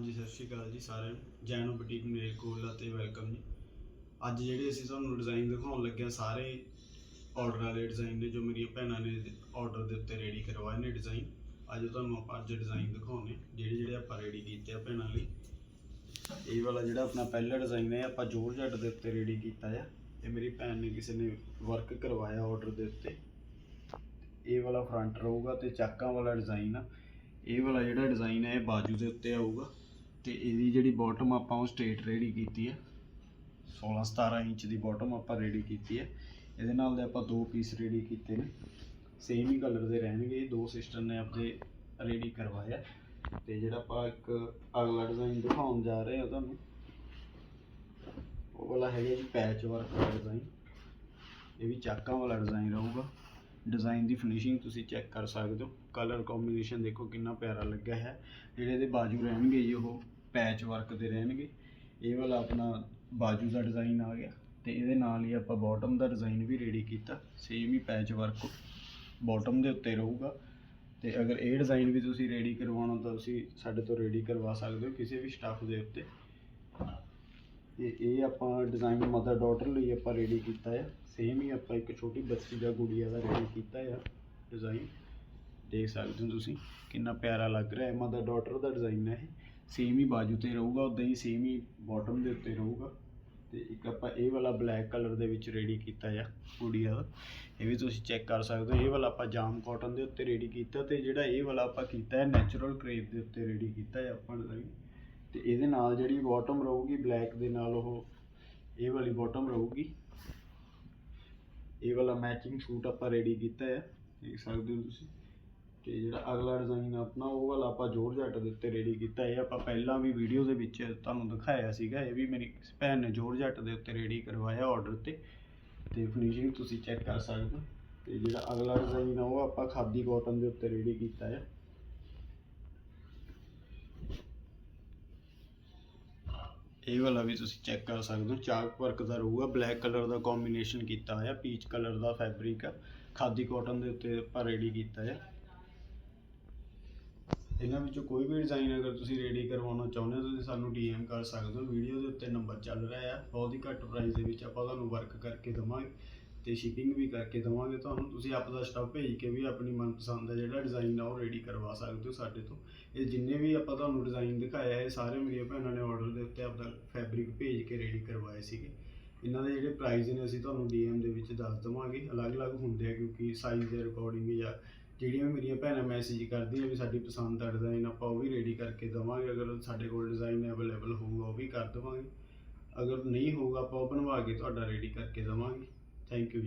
ਹਾਂਜੀ, ਸਤਿ ਸ਼੍ਰੀ ਅਕਾਲ ਜੀ ਸਾਰਿਆਂ ਨੂੰ। ਜੈਨੋ ਬੁਟੀਕ ਮੇਰੇ ਕੋਲ ਅਤੇ ਵੈਲਕਮ ਜੀ। ਅੱਜ ਜਿਹੜੇ ਅਸੀਂ ਤੁਹਾਨੂੰ ਡਿਜ਼ਾਈਨ ਦਿਖਾਉਣ ਲੱਗੇ ਹਾਂ ਸਾਰੇ ਆਰਡਰ ਵਾਲੇ ਡਿਜ਼ਾਈਨ ਨੇ, ਜੋ ਮੇਰੀਆਂ ਭੈਣਾਂ ਨੇ ਆਰਡਰ ਦੇ ਉੱਤੇ ਰੈਡੀ ਕਰਵਾਏ ਨੇ ਡਿਜ਼ਾਈਨ ਅੱਜ ਤੁਹਾਨੂੰ ਆਪਾਂ ਅੱਜ ਡਿਜ਼ਾਈਨ ਦਿਖਾਉਣੇ ਜਿਹੜੇ ਜਿਹੜੇ ਆਪਾਂ ਰੈਡੀ ਕੀਤੇ ਆ ਭੈਣਾਂ ਲਈ। ਇਹ ਵਾਲਾ ਜਿਹੜਾ ਆਪਣਾ ਪਹਿਲਾ ਡਿਜ਼ਾਈਨ ਹੈ, ਆਪਾਂ ਜੋਰਜੱਟ ਦੇ ਉੱਤੇ ਰੈਡੀ ਕੀਤਾ ਆ। ਇਹ ਮੇਰੀ ਭੈਣ ਨੇ ਕਿਸੇ ਨੇ ਵਰਕ ਕਰਵਾਇਆ ਆਰਡਰ ਦੇ ਉੱਤੇ। ਇਹ ਵਾਲਾ ਫਰੰਟ ਰਹੂਗਾ ਤੇ ਚਾਕਾਂ ਵਾਲਾ ਡਿਜ਼ਾਈਨ ਆ। ਇਹ ਵਾਲਾ ਜਿਹੜਾ ਡਿਜ਼ਾਈਨ ਹੈ, ਇਹ ਬਾਜੂ ਦੇ ਉੱਤੇ ਆਊਗਾ। ਤੇ ਇਹਦੀ ਜਿਹੜੀ ਬਾਟਮ ਆਪਾਂ ਉਹ ਸਟ੍ਰੇਟ ਰੈਡੀ ਕੀਤੀ ਹੈ। 16 17 ਇੰਚ ਦੀ ਬਾਟਮ ਆਪਾਂ ਰੈਡੀ ਕੀਤੀ ਹੈ। ਇਹਦੇ ਨਾਲ ਦੇ ਆਪਾਂ ਦੋ ਪੀਸ ਰੈਡੀ ਕੀਤੇ ਨੇ। ਸੇਮ ਹੀ ਕਲਰ ਦੇ ਰਹਿਣਗੇ। ਦੋ ਸਿਸਟਰ ਨੇ ਆਪਦੇ ਰੈਡੀ ਕਰਵਾਇਆ ਤੇ ਜਿਹੜਾ ਆਪਾਂ ਇੱਕ ਅਗਲਾ ਡਿਜ਼ਾਈਨ ਦਿਖਾਉਣ ਜਾ ਰਹੇ ਹਾਂ ਤੁਹਾਨੂੰ, ਉਹ ਵਾਲਾ ਹੈਗਾ ਜੀ ਪੈਚ ਵਰਕ ਦਾ ਡਿਜ਼ਾਈਨ ਇਹ ਵੀ ਚਾਕਾਂ ਵਾਲਾ ਡਿਜ਼ਾਈਨ ਰਹੂਗਾ। ਡਿਜ਼ਾਈਨ ਦੀ ਫਿਨਿਸ਼ਿੰਗ ਤੁਸੀਂ ਚੈੱਕ ਕਰ ਸਕਦੇ ਹੋ। ਕਲਰ ਕੰਬੀਨੇਸ਼ਨ ਦੇਖੋ ਕਿੰਨਾ ਪਿਆਰਾ ਲੱਗਾ ਹੈ। ਜਿਹੜੇ ਇਹਦੇ ਬਾਜੂ ਰਹਿਣਗੇ ਜੀ, ਉਹ ਪੈਚ ਵਰਕ ਦੇ ਰਹਿਣਗੇ। ਇਹ ਵਾਲਾ ਆਪਣਾ ਬਾਜੂ ਦਾ ਡਿਜ਼ਾਈਨ ਆ ਗਿਆ ਤੇ ਇਹਦੇ ਨਾਲ ਹੀ ਆਪਾਂ ਬਾਟਮ ਦਾ ਡਿਜ਼ਾਈਨ ਵੀ ਰੈਡੀ ਕੀਤਾ। ਸੇਮ ਹੀ ਪੈਚ ਵਰਕ ਬਾਟਮ ਦੇ ਉੱਤੇ ਰਹੂਗਾ। ਤੇ ਅਗਰ ਇਹ ਡਿਜ਼ਾਈਨ ਵੀ ਤੁਸੀਂ ਰੈਡੀ ਕਰਵਾਉਣਾ ਤਾਂ ਤੁਸੀਂ ਸਾਡੇ ਤੋਂ ਰੈਡੀ ਕਰਵਾ ਸਕਦੇ ਹੋ ਕਿਸੇ ਵੀ ਸਟੱਫ ਦੇ ਉੱਤੇ। ਤੇ ਇਹ ਆਪਾਂ ਡਿਜ਼ਾਈਨ ਮਦਰ ਡਾਟਰ ਲਈ ਆਪਾਂ ਰੈਡੀ ਕੀਤਾ ਹੈ ਸੇਮ ਹੀ ਆਪਾਂ ਇੱਕ ਛੋਟੀ ਬੱਚੀ ਦਾ ਗੁੜੀਆ ਦਾ ਰੈਡੀ ਕੀਤਾ ਹੈ ਡਿਜ਼ਾਈਨ ਦੇਖ ਸਕਦੇ ਹੋ ਤੁਸੀਂ ਕਿੰਨਾ ਪਿਆਰਾ ਲੱਗ ਰਿਹਾ ਹੈ ਮਦਰ ਡਾਟਰ ਦਾ ਡਿਜ਼ਾਈਨ ਹੈ ਇਹ। ਸੇਮ ਹੀ ਬਾਜੂ ਤੇ ਰਹੂਗਾ ਉਦਾਂ ਹੀ ਸੇਮ ਹੀ ਬਾਟਮ ਦੇ ਉੱਤੇ ਰਹੂਗਾ। ਤੇ ਇੱਕ ਆਪਾਂ ਇਹ ਵਾਲਾ ਬਲੈਕ ਕਲਰ ਦੇ ਵਿੱਚ ਰੈਡੀ ਕੀਤਾ ਆ ਗੁੜੀਆ ਦਾ। ਇਹ ਵੀ ਤੁਸੀਂ ਚੈੱਕ ਕਰ ਸਕਦੇ ਹੋ, ਇਹ ਵਾਲਾ ਆਪਾਂ ਜਾਮ ਕਾਟਨ ਦੇ ਉੱਤੇ ਰੈਡੀ ਕੀਤਾ ਤੇ ਜਿਹੜਾ ਇਹ ਵਾਲਾ ਆਪਾਂ ਕੀਤਾ ਹੈ ਨੈਚੁਰਲ ਕਰੇਪ ਦੇ ਉੱਤੇ ਰੈਡੀ ਕੀਤਾ ਹੈ ਆਪਾਂ ਡਿਜ਼ਾਈਨ ਤੇ ਇਹਦੇ ਨਾਲ ਜਿਹੜੀ ਬਾਟਮ ਰਹੂਗੀ ਬਲੈਕ ਦੇ ਨਾਲ ਉਹ ਇਹ ਵਾਲੀ ਬਾਟਮ ਰਹੂਗੀ। ਇਹ ਵਾਲਾ ਮੈਚਿੰਗ ਸੂਟ ਆਪਾਂ ਰੈਡੀ ਕੀਤਾ ਹੈ ਦੇਖ ਸਕਦੇ ਹੋ ਤੁਸੀਂ। ਤੇ ਜਿਹੜਾ ਅਗਲਾ ਡਿਜ਼ਾਈਨ ਆਪਣਾ, ਉਹ ਵਾਲਾ ਆਪਾਂ ਜ਼ੋਰ ਜੱਟ ਦੇ ਉੱਤੇ ਰੈਡੀ ਕੀਤਾ ਇਹ। ਆਪਾਂ ਪਹਿਲਾਂ ਵੀ ਵੀਡੀਓ ਦੇ ਵਿੱਚ ਤੁਹਾਨੂੰ ਦਿਖਾਇਆ ਸੀਗਾ, ਇਹ ਵੀ ਮੇਰੀ ਭੈਣ ਨੇ ਜ਼ੋਰ ਜੱਟ ਦੇ ਉੱਤੇ ਰੈਡੀ ਕਰਵਾਇਆ ਆਰਡਰ ਤੇ। ਤੇ ਫਿਨਿਸ਼ਿੰਗ ਤੁਸੀਂ ਚੈੱਕ ਕਰ ਸਕਦੇ ਹੋ। ਤੇ ਜਿਹੜਾ ਅਗਲਾ ਡਿਜ਼ਾਈਨ ਆ, ਉਹ ਆਪਾਂ ਖਾਦੀ ਕਾਟਨ ਦੇ ਉੱਤੇ ਰੈਡੀ ਕੀਤਾ ਹੈ ਇਹ ਵਾਲਾ ਵੀ ਤੁਸੀਂ ਚੈੱਕ ਕਰ ਸਕਦੇ ਹੋ। ਚਾਕ ਵਰਕ ਦਾ ਰਹੂਗਾ ਬਲੈਕ ਕਲਰ ਦਾ ਕੰਬੀਨੇਸ਼ਨ ਕੀਤਾ ਹੋਇਆ ਪੀਚ ਕਲਰ ਦਾ ਫੈਬਰਿਕ ਆ। ਖਾਦੀ ਕਾਟਨ ਦੇ ਉੱਤੇ ਆਪਾਂ ਰੈਡੀ ਕੀਤਾ ਹੈ ਇਹਨਾਂ ਵਿੱਚੋਂ ਕੋਈ ਵੀ ਡਿਜ਼ਾਈਨ ਅਗਰ ਤੁਸੀਂ ਰੈਡੀ ਕਰਵਾਉਣਾ ਚਾਹੁੰਦੇ ਹੋ, ਤੁਸੀਂ ਸਾਨੂੰ ਡੀਐਮ ਕਰ ਸਕਦੇ ਹੋ। ਵੀਡੀਓ ਦੇ ਉੱਤੇ ਨੰਬਰ ਚੱਲ ਰਿਹਾ ਹੈ ਬਹੁਤ ਹੀ ਘੱਟ ਪ੍ਰਾਈਸ ਦੇ ਵਿੱਚ ਆਪਾਂ ਤੁਹਾਨੂੰ ਵਰਕ ਕਰਕੇ ਦਵਾਂਗੇ। ਤੇ ਸ਼ਿਪਿੰਗ ਵੀ ਕਰਕੇ ਦਵਾਂਗੇ। ਤੁਹਾਨੂੰ ਤੁਸੀਂ ਆਪਦਾ ਸਟਾਫ ਭੇਜ ਕੇ ਵੀ ਆਪਣੀ ਮਨਪਸੰਦ ਦਾ ਜਿਹੜਾ ਡਿਜ਼ਾਈਨ ਆ ਉਹ ਰੈਡੀ ਕਰਵਾ ਸਕਦੇ ਹੋ ਸਾਡੇ ਤੋਂ। ਇਹ ਜਿੰਨੇ ਵੀ ਆਪਾਂ ਤੁਹਾਨੂੰ ਡਿਜ਼ਾਈਨ ਦਿਖਾਇਆ, ਇਹ ਸਾਰੇ ਮੇਰੀਆਂ ਭੈਣਾਂ ਨੇ ਆਰਡਰ ਦੇ ਉੱਤੇ ਆਪਦਾ ਫੈਬਰਿਕ ਭੇਜ ਕੇ ਰੈਡੀ ਕਰਵਾਏ ਸੀਗੇ। ਇਹਨਾਂ ਦੇ ਜਿਹੜੇ ਪ੍ਰਾਈਸ ਨੇ, ਅਸੀਂ ਤੁਹਾਨੂੰ ਡੀਐਮ ਦੇ ਵਿੱਚ ਦੱਸ ਦਵਾਂਗੇ। ਅਲੱਗ-ਅਲੱਗ ਹੁੰਦੇ ਆ ਕਿਉਂਕਿ ਸਾਈਜ਼ ਦੇ ਅਕੋਰਡਿੰਗ ਜਾਂ ਜਿਹੜੀਆਂ ਵੀ ਮੇਰੀਆਂ ਭੈਣਾਂ ਮੈਸੇਜ ਕਰਦੀਆਂ ਵੀ ਸਾਡੀ ਪਸੰਦ ਦਾ ਡਿਜ਼ਾਈਨ ਆਪਾਂ ਉਹ ਵੀ ਰੈਡੀ ਕਰਕੇ ਦਵਾਂਗੇ। ਅਗਰ ਸਾਡੇ ਕੋਲ ਡਿਜ਼ਾਈਨ ਅਵੇਲੇਬਲ ਹੋਊਗਾ, ਉਹ ਵੀ ਕਰ ਦਵਾਂਗੇ। ਅਗਰ ਨਹੀਂ ਹੋਊਗਾ, ਆਪਾਂ ਉਹ ਬਣਵਾ ਕੇ ਤੁਹਾਡਾ ਰੈਡੀ ਕਰਕੇ ਦਵਾਂਗੇ। Thank you,